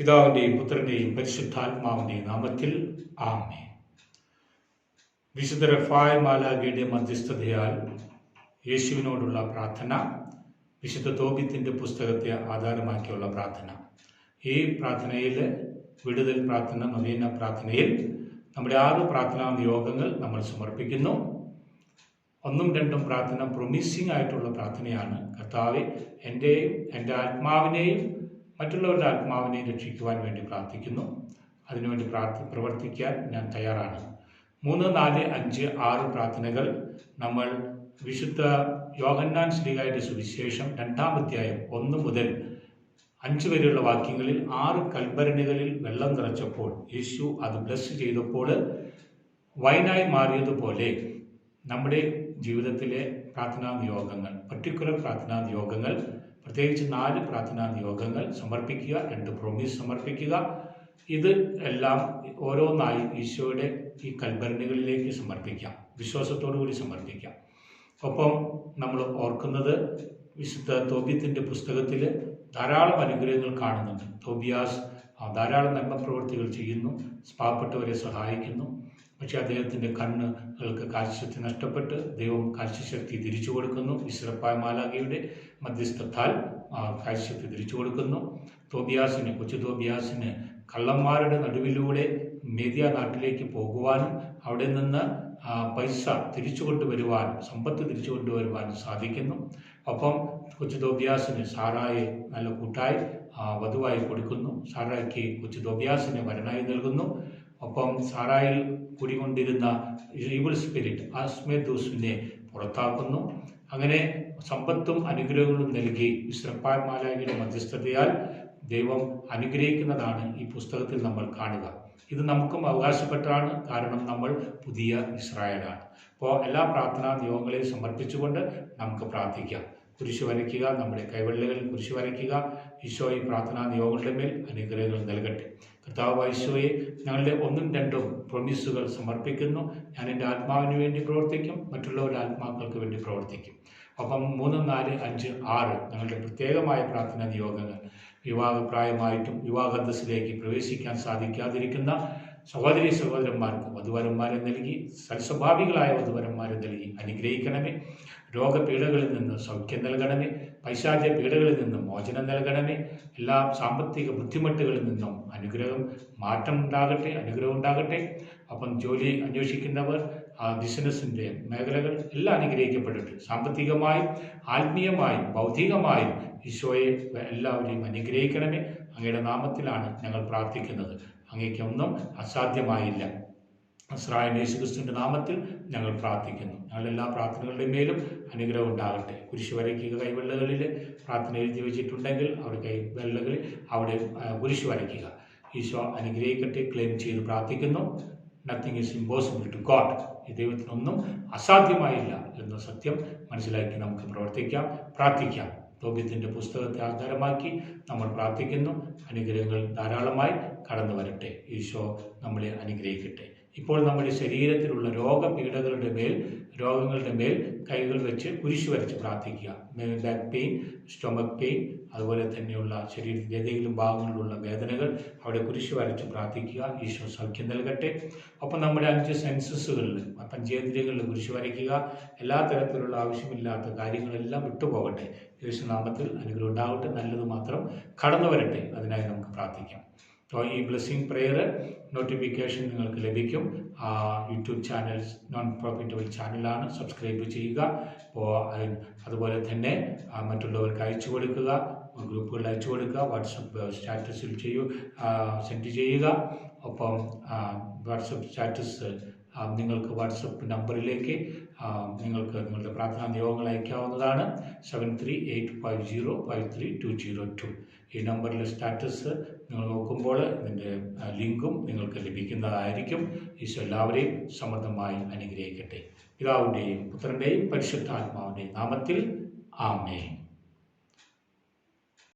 പിതാവിന്റെയും പുത്രന്റെയും പരിശുദ്ധാത്മാവിന്റെയും നാമത്തിൽ ആമേ വിശുദ്ധ റഫായ മാലാഖയുടെ മധ്യസ്ഥതയാൽ യേശുവിനോടുള്ള പ്രാർത്ഥന വിശുദ്ധ തോബിത്തിന്റെ പുസ്തകത്തെ ആധാരമാക്കിയുള്ള പ്രാർത്ഥന. ഈ പ്രാർത്ഥനയിൽ വിടുതൽ പ്രാർത്ഥന നവീന പ്രാർത്ഥനയിൽ നമ്മുടെ ആറ് പ്രാർത്ഥനാ യോഗങ്ങൾ നമ്മൾ സമർപ്പിക്കുന്നു. ഒന്നും രണ്ടും പ്രാർത്ഥന പ്രൊമിസിംഗ് ആയിട്ടുള്ള പ്രാർത്ഥനയാണ്. കർത്താവ് എന്റെയും എന്റെ ആത്മാവിനെയും മറ്റുള്ളവരുടെ ആത്മാവിനെ രക്ഷിക്കുവാൻ വേണ്ടി പ്രാർത്ഥിക്കുന്നു. അതിനുവേണ്ടി പ്രാർത്ഥി പ്രവർത്തിക്കാൻ ഞാൻ തയ്യാറാണ്. മൂന്ന് നാല് അഞ്ച് ആറ് പ്രാർത്ഥനകൾ നമ്മൾ വിശുദ്ധ യോഗന്നാൻ ശ്രീകായുടെ സുവിശേഷം രണ്ടാം അധ്യായം ഒന്ന് മുതൽ അഞ്ച് വരെയുള്ള വാക്യങ്ങളിൽ ആറ് കൽഭരണികളിൽ വെള്ളം നിറച്ചപ്പോൾ യേശു അത് ബ്ലസ് ചെയ്തപ്പോൾ വൈനായി മാറിയതുപോലെ നമ്മുടെ ജീവിതത്തിലെ പ്രാർത്ഥനാ നിയോഗങ്ങൾ പർട്ടിക്കുലർ പ്രാർത്ഥനാ നിയോഗങ്ങൾ പ്രത്യേകിച്ച് നാല് പ്രാർത്ഥനാ നിയോഗങ്ങൾ സമർപ്പിക്കുക രണ്ട് പ്രോമിസ് സമർപ്പിക്കുക. ഇത് എല്ലാം ഓരോന്നായി ഈശോയുടെ ഈ കൽഭരണികളിലേക്ക് സമർപ്പിക്കാം. കൂടി സമർപ്പിക്കാം. ഒപ്പം നമ്മൾ ഓർക്കുന്നത് വിശുദ്ധ തോബിയത്തിന്റെ പുസ്തകത്തിൽ ധാരാളം അനുഗ്രഹങ്ങൾ കാണുന്നുണ്ട്. തോബിയാസ് ധാരാളം നന്മ പ്രവൃത്തികൾ ചെയ്യുന്നു. പാവപ്പെട്ടവരെ സഹായിക്കുന്നു. പക്ഷേ അദ്ദേഹത്തിന്റെ കണ്ണുകൾക്ക് കാഴ്ചശക്തി നഷ്ടപ്പെട്ട് ദൈവം കാഴ്ചശക്തി തിരിച്ചു കൊടുക്കുന്നു. ഇസ്രപ്പായ മാലാഖയുടെ മധ്യസ്ഥത്താൽ കാഴ്ചശക്തി തിരിച്ചു കൊടുക്കുന്നു. തോബിയാസിന് കൊച്ചു തോബിയാസിന് കള്ളന്മാരുടെ നടുവിലൂടെ മേദിയ നാട്ടിലേക്ക് പോകുവാനും അവിടെ നിന്ന് പൈസ തിരിച്ചു കൊണ്ടുവരുവാനും സമ്പത്ത് തിരിച്ചു കൊണ്ടുവരുവാനും സാധിക്കുന്നു. ഒപ്പം കൊച്ചു തോബിയാസിന് സാറായെ നല്ല കൂട്ടായി വധുവായി കൊടുക്കുന്നു. സാറായിക്ക് കൊച്ചു ദോബ്യാസിന് വരനായി നൽകുന്നു. ഒപ്പം സാറായിൽ കുടികൊണ്ടിരുന്ന ഈവിൾ സ്പിരിറ്റ് ആസ്മേദൂസിനെ പുറത്താക്കുന്നു. അങ്ങനെ സമ്പത്തും അനുഗ്രഹങ്ങളും നൽകി വിശ്രപ്പായ മാലാഖയുടെ മധ്യസ്ഥതയാൽ ദൈവം അനുഗ്രഹിക്കുന്നതാണ് ഈ പുസ്തകത്തിൽ നമ്മൾ കാണുക. ഇത് നമുക്കും അവകാശപ്പെട്ടതാണ് കാരണം നമ്മൾ പുതിയ ഇസ്രായേലാണ്. അപ്പോൾ എല്ലാ പ്രാർത്ഥനാ നിയോഗങ്ങളെയും സമർപ്പിച്ചുകൊണ്ട് നമുക്ക് പ്രാർത്ഥിക്കാം. കുരിശ് വരയ്ക്കുക നമ്മുടെ കൈവെള്ളകളിൽ കുരിശു വരയ്ക്കുക. ഈശോ ഈ പ്രാർത്ഥനാ നിയോഗങ്ങളുടെ മേൽ അനുഗ്രഹങ്ങൾ നൽകട്ടെ. കർത്താവ് ഈശോയെ ഞങ്ങളുടെ ഒന്നും രണ്ടും പ്രൊമിസുകൾ സമർപ്പിക്കുന്നു. ഞാൻ എന്റെ ആത്മാവിന് വേണ്ടി പ്രവർത്തിക്കും മറ്റുള്ളവരുടെ ആത്മാക്കൾക്ക് വേണ്ടി പ്രവർത്തിക്കും. അപ്പം മൂന്ന് നാല് അഞ്ച് ആറ് ഞങ്ങളുടെ പ്രത്യേകമായ പ്രാർത്ഥനാ നിയോഗങ്ങൾ. വിവാഹപ്രായമായിട്ടും വിവാഹന്തസ്സിലേക്ക് പ്രവേശിക്കാൻ സാധിക്കാതിരിക്കുന്ന സഹോദരി സഹോദരന്മാർക്ക് വധുവരന്മാരെ നൽകി സൽസ്വഭാവികളായ വധുവരന്മാരെ നൽകി അനുഗ്രഹിക്കണമേ. രോഗപീഠകളിൽ നിന്ന് സൗഖ്യം നൽകണമേ. പൈശാചിക പീഡകളിൽ നിന്നും മോചനം നൽകണമേ. എല്ലാ സാമ്പത്തിക ബുദ്ധിമുട്ടുകളിൽ നിന്നും അനുഗ്രഹം മാറ്റം ഉണ്ടാകട്ടെ അനുഗ്രഹം ഉണ്ടാകട്ടെ. അപ്പം ജോലി അന്വേഷിക്കുന്നവർ ആ ബിസിനസ്സിന്റെ മേഖലകൾ എല്ലാം അനുഗ്രഹിക്കപ്പെടട്ടെ. സാമ്പത്തികമായും ആത്മീയമായും ബൗദ്ധികമായും ഈശോയെ എല്ലാവരെയും അനുഗ്രഹിക്കണമേ. അങ്ങയുടെ നാമത്തിലാണ് ഞങ്ങൾ പ്രാർത്ഥിക്കുന്നത്. അങ്ങേക്കൊന്നും അസാധ്യമായില്ല. ഇസ്രായേൽ യേശുക്രിസ്തുവിന്റെ നാമത്തിൽ ഞങ്ങൾ പ്രാർത്ഥിക്കുന്നു. ഞങ്ങളുടെ എല്ലാ പ്രാർത്ഥനകളുടെ മേലും അനുഗ്രഹം ഉണ്ടാകട്ടെ. കുരിശ് വരയ്ക്കുക കൈവെള്ളകളിൽ പ്രാർത്ഥന എഴുതി വെച്ചിട്ടുണ്ടെങ്കിൽ അവർ കൈവെള്ളകളിൽ അവിടെ കുരിശു വരയ്ക്കുക. ഈശോ അനുഗ്രഹിക്കട്ടെ. ക്ലെയിം ചെയ്ത് പ്രാർത്ഥിക്കുന്നു. Nothing is impossible to God ഈ ദൈവത്തിനൊന്നും അസാധ്യമായില്ല എന്ന സത്യം മനസ്സിലാക്കി നമുക്ക് പ്രവർത്തിക്കാം പ്രാർത്ഥിക്കാം. തോബ്യത്തിന്റെ പുസ്തകത്തെ ആധാരമാക്കി നമ്മൾ പ്രാർത്ഥിക്കുന്നു. അനുഗ്രഹങ്ങൾ ധാരാളമായി കടന്നു വരട്ടെ ഈശോ നമ്മളെ അനുഗ്രഹിക്കട്ടെ. ഇപ്പോൾ നമ്മുടെ ശരീരത്തിലുള്ള രോഗപീഠകളുടെ മേൽ രോഗങ്ങളുടെ മേൽ കൈകൾ വെച്ച് കുരിശ് വരച്ച് പ്രാർത്ഥിക്കുക. ബാക്ക് പെയിൻ സ്റ്റൊമക് പെയിൻ അതുപോലെ തന്നെയുള്ള ശരീരത്തിന്റെ ഏതെങ്കിലും ഭാഗങ്ങളിലുള്ള വേദനകൾ അവിടെ കുരിശ് വരച്ച് പ്രാർത്ഥിക്കുക. ഈശോ സൗഖ്യം നൽകട്ടെ. ഒപ്പം നമ്മുടെ അഞ്ച് സെൻസസുകളിൽ പഞ്ചേന്ദ്രിയങ്ങളിൽ കുരിശ് വരയ്ക്കുക. എല്ലാ തരത്തിലുള്ള ആവശ്യമില്ലാത്ത കാര്യങ്ങളെല്ലാം വിട്ടുപോകട്ടെ. യേശുനാമത്തിൽ അനുഗ്രഹം ഉണ്ടാവട്ടെ. നല്ലത് മാത്രം കടന്നു വരട്ടെ അതിനായി നമുക്ക് പ്രാർത്ഥിക്കാം. ഈ ബ്ലെസ്സിങ് പ്രെയർ നോട്ടിഫിക്കേഷൻ നിങ്ങൾക്ക് ലഭിക്കും. ആ, യൂട്യൂബ് ചാനൽ നോൺ പ്രോഫിറ്റബിൾ ചാനലാണ് സബ്സ്ക്രൈബ് ചെയ്യുക. അപ്പോൾ അതുപോലെ തന്നെ മറ്റുള്ളവർക്ക് അയച്ചു കൊടുക്കുക. ഗ്രൂപ്പുകളിൽ അയച്ചു കൊടുക്കുക. വാട്സപ്പ് സ്റ്റാറ്റസിൽ ചെയ്യൂ സെൻഡ് ചെയ്യുക. ഒപ്പം വാട്സപ്പ് സ്റ്റാറ്റസ് നിങ്ങൾക്ക് വാട്സപ്പ് നമ്പറിലേക്ക് നിങ്ങൾക്ക് നിങ്ങളുടെ പ്രാർത്ഥനാ നിയോഗങ്ങൾ അയക്കാവുന്നതാണ്. Seven three eight five zero five three two zero two ഈ നമ്പറിലെ സ്റ്റാറ്റസ് നിങ്ങൾ നോക്കുമ്പോൾ ഇതിന്റെ ലിങ്കും നിങ്ങൾക്ക് ലഭിക്കുന്നതായിരിക്കും. ഈശോ എല്ലാവരെയും സമൃദ്ധമായി അനുഗ്രഹിക്കട്ടെ. പിതാവിന്റെയും പുത്രന്റെയും പരിശുദ്ധാത്മാവിന്റെയും നാമത്തിൽ ആമേൻ.